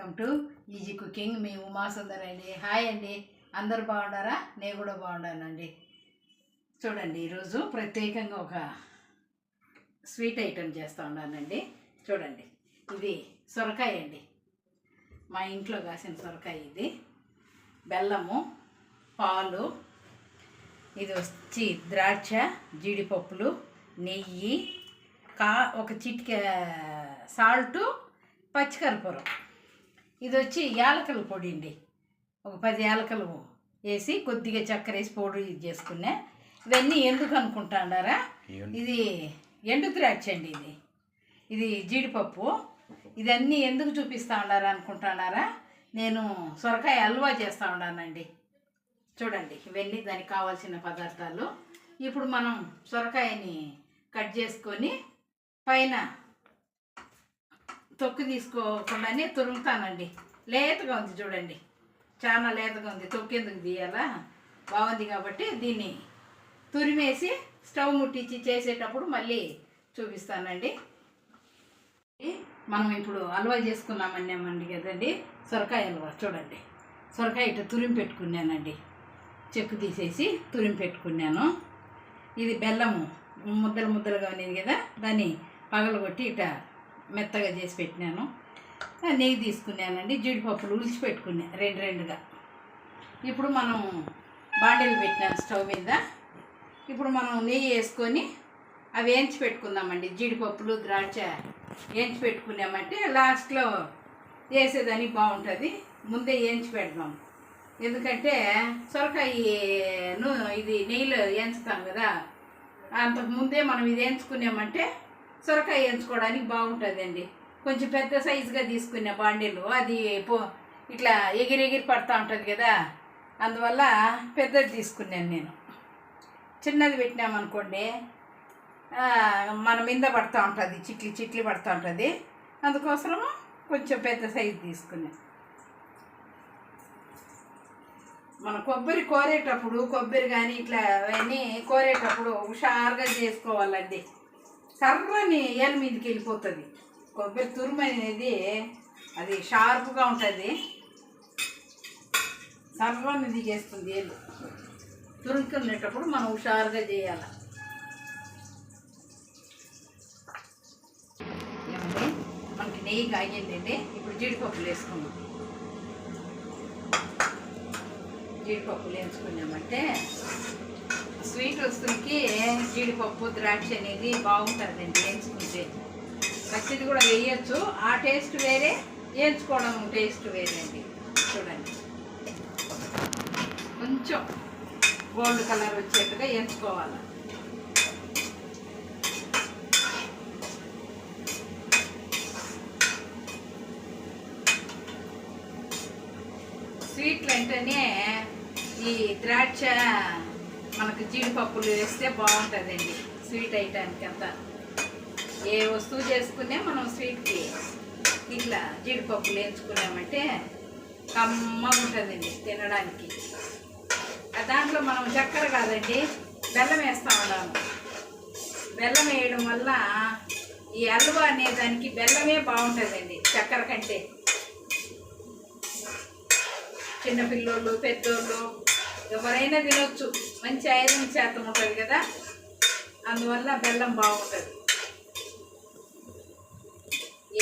Welcome to easy cooking. మీ ఉమాసుందర్ అండి. Hi అండి. అందరు బాగున్నారా? నేను కూడా బాగున్నానండి. చూడండి ఈరోజు ప్రత్యేకంగా ఒక స్వీట్ ఐటెం చేస్తూ ఉన్నానండి. చూడండి ఇది సొరకాయ అండి. మా ఇంట్లో కాసిన సొరకాయ ఇది. బెల్లము పాలు ఇది వచ్చి ద్రాక్ష జీడిపప్పులు నెయ్యి కా ఒక చిటిక సాల్టు పచ్చికర్పూరం. ఇది వచ్చి యాలకల పొడి అండి ఒక పది యాలకలు వేసి కొద్దిగా చక్కెర వేసి పొడి ఇది చేసుకున్నా. ఇవన్నీ ఎందుకు అనుకుంటాడారా ఇది ఎండు ద్రాక్ష అండి ఇది. ఇది జీడిపప్పు. ఇదన్నీ ఎందుకు చూపిస్తా ఉండారా అనుకుంటున్నారా నేను సొరకాయ హల్వా చేస్తూ ఉన్నానండి చూడండి ఇవన్నీ దానికి కావాల్సిన పదార్థాలు. ఇప్పుడు మనం సొరకాయని కట్ చేసుకొని పైన తొక్కు తీసుకోకుండానే తురుముతానండి. లేతగా ఉంది చూడండి. చాలా లేతగా ఉంది. తొక్కేందుకు తీయాలా? బాగుంది కాబట్టి దీన్ని తురిమేసి స్టవ్ ముట్టించి చేసేటప్పుడు మళ్ళీ చూపిస్తానండి. మనం ఇప్పుడు హల్వా చేసుకున్నామన్నామండి కదండి. సొరకాయ హల్వా చూడండి. సొరకాయ ఇటు తురిమి పెట్టుకున్నానండి. చెక్కు తీసేసి తురిమి పెట్టుకున్నాను. ఇది బెల్లము ముద్దలు ముద్దలుగా ఉన్నది కదా? దాన్ని పగలగొట్టి ఇట మెత్తగా చేసి పెట్టినాను. నెయ్యి తీసుకున్నానండి జీడిపప్పులు ఉలిచిపెట్టుకున్నా రెండు రెండుగా. ఇప్పుడు మనం బాండీలు పెట్టినాను స్టవ్ మీద. ఇప్పుడు మనం నెయ్యి వేసుకొని అవి వేయించి పెట్టుకుందామండి. జీడిపప్పులు ద్రాక్ష వేయించి పెట్టుకున్నామంటే లాస్ట్లో వేసేదని బాగుంటుంది. ముందే వేయించి పెడదాం. ఎందుకంటే సొరకాయను ఇది నెయ్యిలో వేయించుతాం కదా అంతకు ముందే మనం ఇది వేయించుకున్నామంటే సొరకాయ వేయించుకోవడానికి బాగుంటుందండి. కొంచెం పెద్ద సైజుగా తీసుకునే బాండీలు అది పో ఇట్లా ఎగిరి ఎగిరి పడతా ఉంటుంది కదా అందువల్ల పెద్దది తీసుకున్నాను నేను. చిన్నది పెట్టినామనుకోండి మన మీద పడుతూ ఉంటుంది చిట్లి చిట్లి పడుతూ ఉంటుంది. అందుకోసము కొంచెం పెద్ద సైజు తీసుకున్నాను మన కొబ్బరి కోరేటప్పుడు కొబ్బరి కానీ ఇట్లా అవన్నీ కోరేటప్పుడు హుషారుగా చేసుకోవాలండి. సర్రని ఏల మీదకి వెళ్ళిపోతుంది. కొబ్బరి తురుము అనేది అది షార్ప్గా ఉంటుంది. సర్రని దిగేస్తుంది ఏళ్ళు. తురుముకునేటప్పుడు మనం హుషారుగా చేయాలి. ఏమండి? మనకి నెయ్యి కాగిందండి. ఇప్పుడు జీడిపప్పులు వేసుకున్నాం జీడిపప్పులు వేసుకున్నామంటే స్వీట్ వస్తువుకి జీడిపప్పు ద్రాక్ష అనేది బాగుంటుందండి వేయించుకుంటే పచ్చిది కూడా వేయచ్చు. ఆ టేస్ట్ వేరే వేయించుకోవడం టేస్ట్ వేరే అండి చూడండి. కొంచెం గోల్డ్ కలర్ వచ్చేట్టుగా వేయించుకోవాలి స్వీట్లు అంటేనే ఈ ద్రాక్ష మనకు జీడిపప్పులు వేస్తే బాగుంటుందండి. స్వీట్ ఐటానికి అంతా ఏ వస్తువు చేసుకునే మనం స్వీట్కి ఇట్లా జీడిపప్పులు వేయించుకున్నామంటే కమ్మగా ఉంటుందండి తినడానికి. దాంట్లో మనం చక్కెర కాదండి బెల్లం వేస్తూ ఉన్నాము. బెల్లం వేయడం వల్ల ఈ హల్వా అనే దానికి బెల్లమే బాగుంటుందండి చక్కెర కంటే. చిన్నపిల్లోళ్ళు పెద్దోళ్ళు ఎవరైనా తినొచ్చు. మంచి ఐరన్ శాతం ఉంటుంది కదా? అందువల్ల బెల్లం బాగుంటుంది.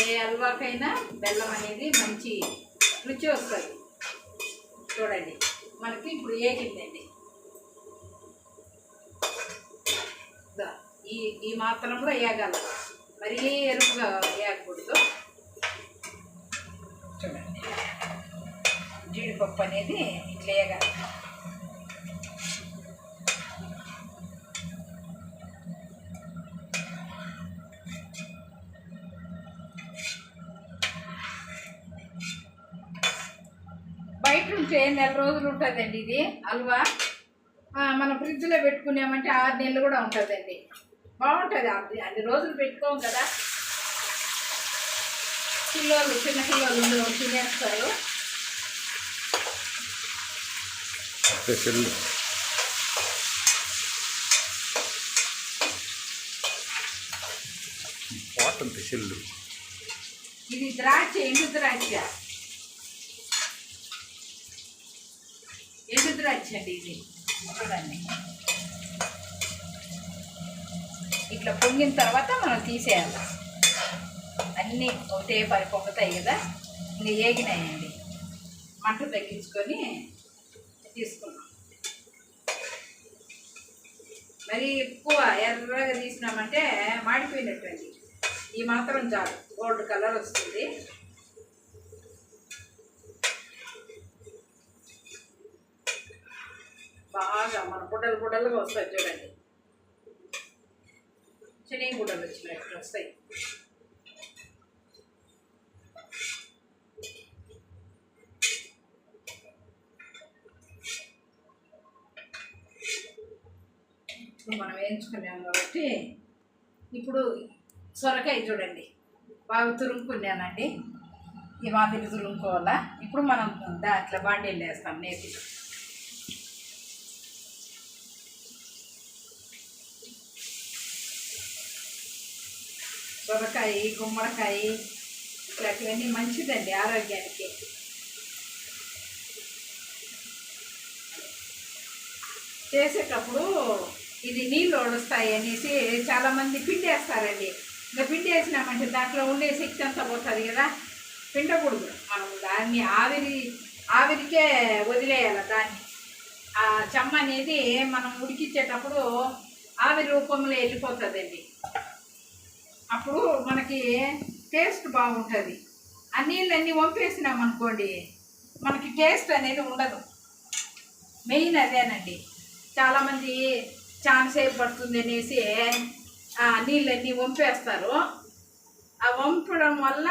ఏ హల్వాకైనా బెల్లం అనేది మంచి రుచి వస్తుంది. చూడండి మనకి ఇప్పుడు ఏగిందండి ఈ ఈ మాత్రంలో ఏగాల. మరీ ఎరుపుగా ఏగకూడదు. చూడండి జీడిపప్పు అనేది ఇట్లా ఏగాలి. బయట ఉంటే నెల రోజులు ఉంటుందండి ఇది? హల్వా మనం ఫ్రిడ్జ్లో పెట్టుకున్నామంటే ఆరు నెలలు కూడా ఉంటుందండి. బాగుంటుంది అన్ని అన్ని రోజులు పెట్టుకోం కదా. పిల్లలు చిన్న పిల్లలు తినేస్తారు. స్పెషల్ ఇంపార్టెంట్ స్పెషల్ ఇది ద్రాక్ష ఎండు ద్రాక్ష. ద్రాక్ష అండి ఇది. చూడండి. ఇట్లా పొంగిన తర్వాత మనం తీసేయాలి. అన్నీ ఒకటే పరి పొంగుతాయి కదా ఇంకా ఏగినాయండి. మంట తగ్గించుకొని తీసుకున్నాం మరి ఎక్కువ ఎర్రగా తీసినామంటే మాడిపోయినట్టండి ఈ మాత్రం చాలు. గోల్డ్ కలర్ వస్తుంది. బాగా మన గుడ్డలు గుడ్డలుగా వస్తాయి చూడండి. శని గుడ్డలు వచ్చినట్టు వస్తాయి. ఇప్పుడు మనం వేయించుకున్నాం కాబట్టి ఇప్పుడు సొరకాయ చూడండి. బాగా తురుముకున్నానండి. ఈ మాదిరి తురుముకోవాలా? ఇప్పుడు మనం దాంట్లో బాండీలు వేస్తాం నేతి సొరకాయ గుమ్మడికాయ ఇట్లాంటివన్నీ మంచిదండి ఆరోగ్యానికి. చేసేటప్పుడు ఇది నీళ్ళు వడుస్తాయి అనేసి చాలామంది పిండేస్తారండి. ఇంకా పిండి వేసినామంటే దాంట్లో ఉండే శక్తి అంతా పోతుంది కదా. పిండకూడదు. మనం దాన్ని ఆవిరి ఆవిరికే వదిలేయాలి దాన్ని. ఆ చెమ్మ అనేది మనం ఉడికించేటప్పుడు ఆవిరి రూపంలో వెళ్ళిపోతుందండి. అప్పుడు మనకి టేస్ట్ బాగుంటుంది. ఆ నీళ్ళన్నీ వంపేసినాం అనుకోండి మనకి టేస్ట్ అనేది ఉండదు. మెయిన్ అదేనండి. చాలామంది చాలా సేపు పడుతుంది అనేసి ఆ నీళ్ళన్నీ వంపేస్తారు. ఆ వంపడం వల్ల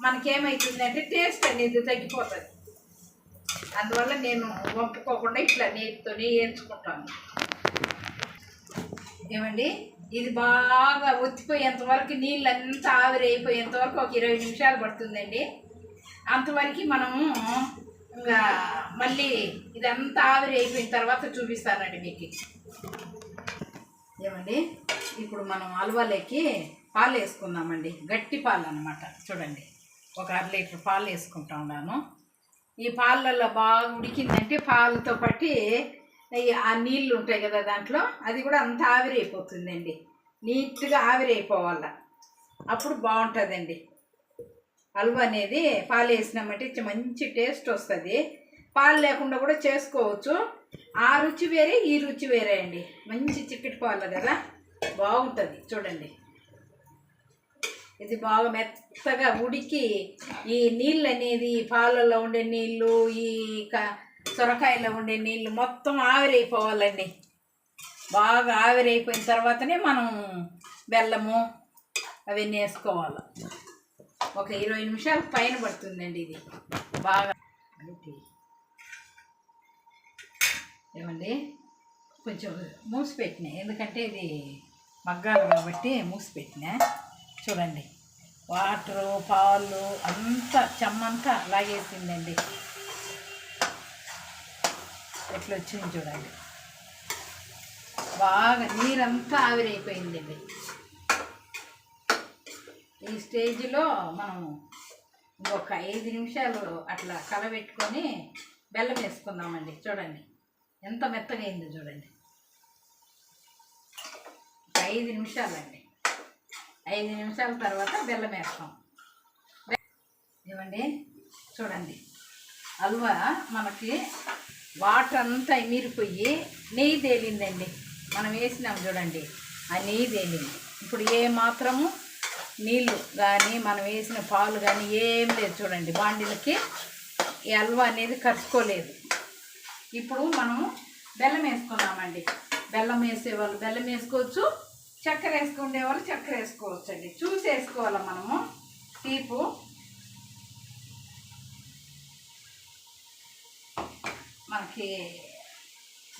మనకేమవుతుందంటే టేస్ట్ అనేది తగ్గిపోతుంది. అందువల్ల నేను వంపుకోకుండా ఇట్లా నీటితోనే వేయించుకుంటాను ఏమండి? ఇది బాగా ఒత్తిపోయేంత వరకు నీళ్ళంతా ఆవిరి అయిపోయేంత వరకు ఒక ఇరవై నిమిషాలు పడుతుందండి. అంతవరకు మనము ఇంకా మళ్ళీ ఇదంతా ఆవిరి అయిపోయిన తర్వాత చూపిస్తానండి మీకు. ఏమండి? ఇప్పుడు మనం అలవాలోకి పాలు వేసుకుందామండి. గట్టి పాలు అనమాట చూడండి. ఒక అర లీటర్ పాలు వేసుకుంటా ఉన్నాను. ఈ పాలల్లో బాగా ఉడికిందంటే పాలతో పట్టి ఆ నీళ్ళు ఉంటాయి కదా దాంట్లో అది కూడా అంత ఆవిరి అయిపోతుందండి నీట్గా ఆవిరి అయిపోవాల అప్పుడు బాగుంటుందండి. హల్వా అనేది పాలు వేసినామంటే మంచి టేస్ట్ వస్తుంది. పాలు లేకుండా కూడా చేసుకోవచ్చు. ఆ రుచి వేరే ఈ రుచి వేరే అండి. మంచి చిక్కటి పాలు కదా. బాగుంటుంది చూడండి. ఇది బాగా మెత్తగా ఉడికి ఈ నీళ్ళు అనేది ఈ పాలల్లో ఉండే నీళ్ళు ఈ క సొరకాయలో ఉండే నీళ్ళు మొత్తం ఆవిరైపోవాలండి. బాగా ఆవిరైపోయిన తర్వాతనే మనం బెల్లము అవన్నీ వేసుకోవాలి. ఒక ఇరవై నిమిషాలు పైన పడుతుందండి ఇది. బాగా ఏమండి? కొంచెం మూసిపెట్టినా? ఎందుకంటే ఇది మగ్గాలు కాబట్టి మూసిపెట్టినా? చూడండి. వాటరు పాలు అంతా చెమ్మంతా లాగేసిందండి. ఎట్లా వచ్చింది చూడండి. బాగా నీరంతా ఆవిరైపోయిందండి ఈ స్టేజ్లో మనం ఇంకొక ఐదు నిమిషాలు అట్లా కలబెట్టుకొని బెల్లం వేసుకుందామండి. చూడండి. ఎంత మెత్తగైందో చూడండి. ఒక ఐదు నిమిషాలండి. ఐదు నిమిషాల తర్వాత బెల్లం వేస్తాం. ఏమండి చూడండి. హల్వా మనకి వాటర్ అంతా మిరిపోయి నెయ్యి తేలిందండి. మనం వేసినాం చూడండి. ఆ నెయ్యి తేలింది. ఇప్పుడు ఏ మాత్రము నీళ్ళు కానీ మనం వేసిన పాలు కానీ ఏం లేదు చూడండి. బాండీలకి ఈ హల్వా అనేది కరుచుకోలేదు. ఇప్పుడు మనము బెల్లం వేసుకున్నామండి. బెల్లం వేసేవాళ్ళు బెల్లం వేసుకోవచ్చు. చక్కెర వేసుకునే వాళ్ళు చక్కెర వేసుకోవచ్చు అండి చూసి వేసుకోవాలి మనము? తీపు మనకి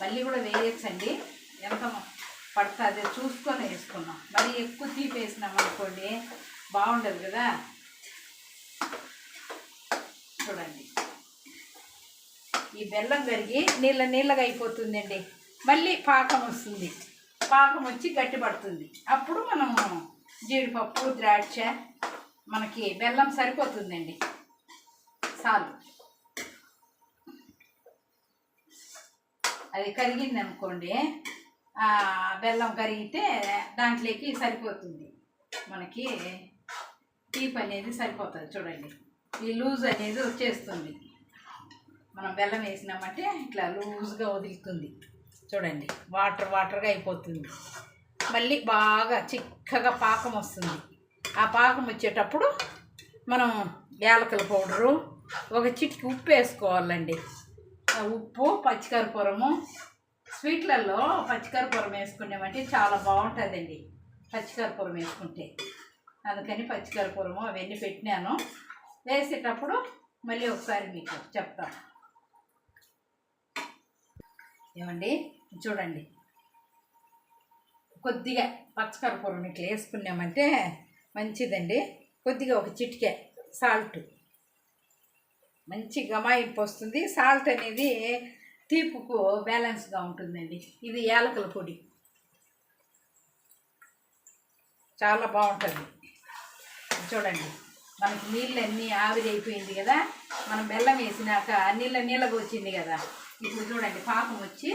మళ్ళీ కూడా వేయచ్చండి. ఎంత పడుతుంది చూసుకొని వేసుకున్నాం మరి ఎక్కువ తీపి వేసినాం అనుకోండి బాగుండదు కదా? చూడండి. ఈ బెల్లం కరిగి నీళ్ళ నీళ్ళగా అయిపోతుందండి. మళ్ళీ పాకం వస్తుంది. పాకం వచ్చి గట్టి పడుతుంది. అప్పుడు మనము జీడిపప్పు ద్రాక్ష మనకి బెల్లం సరిపోతుందండి. చాలు. అది కరిగింది అనుకోండి బెల్లం కరిగితే దాంట్లోకి సరిపోతుంది. మనకి తీపి అనేది సరిపోతుంది చూడండి. ఈ లూజ్ అనేది వచ్చేస్తుంది. మనం బెల్లం వేసినామంటే ఇట్లా లూజ్గా వదులుతుంది. చూడండి వాటర్ వాటర్గా అయిపోతుంది. మళ్ళీ బాగా చిక్కగా పాకం వస్తుంది. ఆ పాకం వచ్చేటప్పుడు మనం యాలకల పౌడరు ఒక చిటికి ఉప్పు వేసుకోవాలండి. ఉప్పు పచ్చికర్పూరము. స్వీట్లలో పచ్చికర్పూరం వేసుకున్నామంటే చాలా బాగుంటుందండి. పచ్చికర్పూరం వేసుకుంటే. అందుకని పచ్చికర్పూరము అవన్నీ పెట్టినాను. వేసేటప్పుడు మళ్ళీ ఒకసారి మీకు చెప్తాను ఏమండి? చూడండి. కొద్దిగా పచ్చకర్పూరం ఇట్లా వేసుకున్నామంటే మంచిదండి. కొద్దిగా ఒక చిటికే సాల్ట్. మంచి గమాయింపు వస్తుంది. సాల్ట్ అనేది తీపుకు బ్యాలెన్స్గా ఉంటుందండి. ఇది యాలకుల పొడి. చాలా బాగుంటుంది. చూడండి మనకి నీళ్ళు అన్నీ ఆవిరి అయిపోయింది కదా. మనం బెల్లం వేసినాక నీళ్ళ నీళ్ళగా వచ్చింది కదా. ఇప్పుడు చూడండి పాకం వచ్చి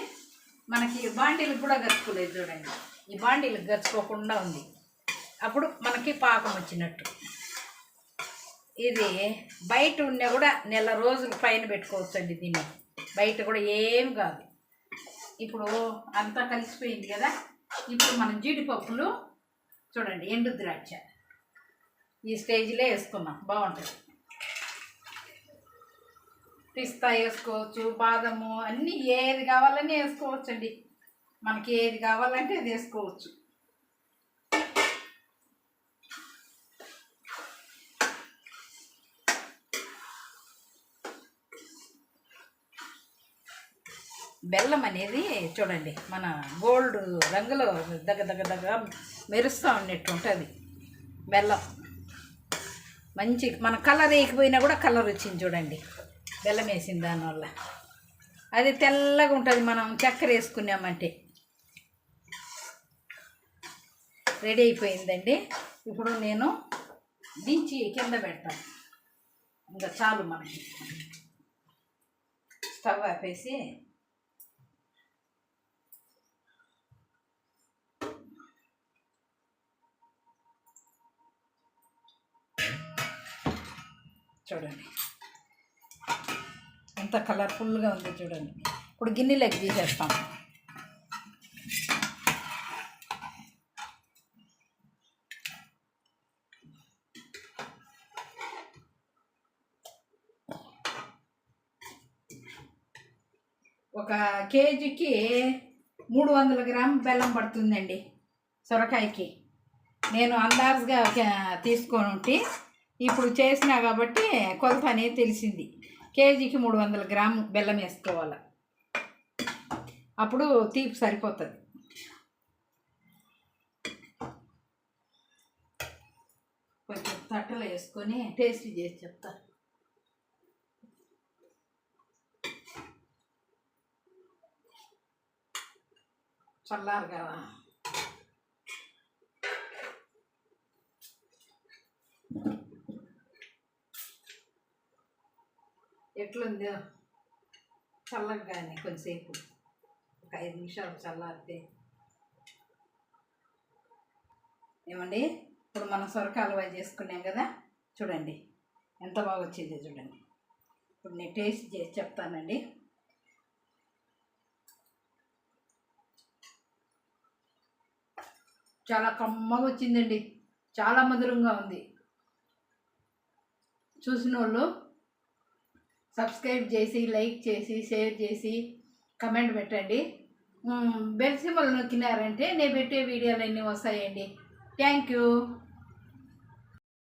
మనకి బాండీలకు కూడా గరుచుకోలేదు చూడండి. ఈ బాండీలకు గరుచుకోకుండా ఉంది. అప్పుడు మనకి పాకం వచ్చినట్టు. ఇది బయట ఉన్నా కూడా నెల రోజులు పైన పెట్టుకోవచ్చండి దీన్ని. బయట కూడా ఏం కాదు. ఇప్పుడు అంతా కలిసిపోయింది కదా? ఇప్పుడు మనం జీడిపప్పులు చూడండి ఎండు ద్రాక్ష. ఈ స్టేజ్లో వేసుకున్నాం బాగుంటుంది. పిస్తా వేసుకోవచ్చు బాదము అన్నీ ఏది కావాలని వేసుకోవచ్చండి. మనకి ఏది కావాలంటే అది వేసుకోవచ్చు. బెల్లం అనేది చూడండి మన గోల్డ్ రంగులో దగ్గ దగ్గ దగ్గ మెరుస్తూ ఉన్నట్టు ఉంటుంది బెల్లం. మంచి మన కలర్ వేయకపోయినా కూడా కలర్ వచ్చింది చూడండి బెల్లం వేసిన దానివల్ల. అది తెల్లగా ఉంటుంది మనం చక్కెర వేసుకున్నామంటే. రెడీ అయిపోయిందండి. ఇప్పుడు నేను దించి కింద పెడతాను ఇంకా చాలు మనకి. స్టవ్ ఆపేసి చూడండి. ఎంత కలర్ఫుల్గా ఉంది చూడండి. ఇప్పుడు గిన్నెలోకి తీసేస్తాం. ఒక కేజీకి మూడు వందల గ్రాములు బెల్లం పడుతుందండి సొరకాయకి. నేను అందాజుగా తీసుకొని ఉంటే ఇప్పుడు చేసినా కాబట్టి కొలత అనేది తెలిసింది. కేజీకి మూడు వందల గ్రాము బెల్లం వేసుకోవాలి. అప్పుడు తీపి సరిపోతుంది. కొంచెం తట్టలో వేసుకొని టేస్ట్ చేసి చెప్తా. చల్లారు కదా. ఎట్లుందో చల్లగానే కొంచెంసేపు. ఒక ఐదు నిమిషాలు చల్లారితే. ఏమండి? ఇప్పుడు మనం సొరక చేసుకున్నాం కదా? చూడండి. ఎంత బాగా వచ్చిందో చూడండి. ఇప్పుడు నేను టేస్ట్ చేసి చెప్తానండి. చాలా కమ్మగా వచ్చిందండి. చాలా మధురంగా ఉంది. చూసిన వాళ్ళు సబ్స్క్రైబ్ చేసి లైక్ చేసి షేర్ చేసి కమెంట్ పెట్టండి. మ్, బెల్ సింబల్ నొక్కినారంటే నేను పెట్టే వీడియోలు అన్నీ వస్తాయండి. Thank you.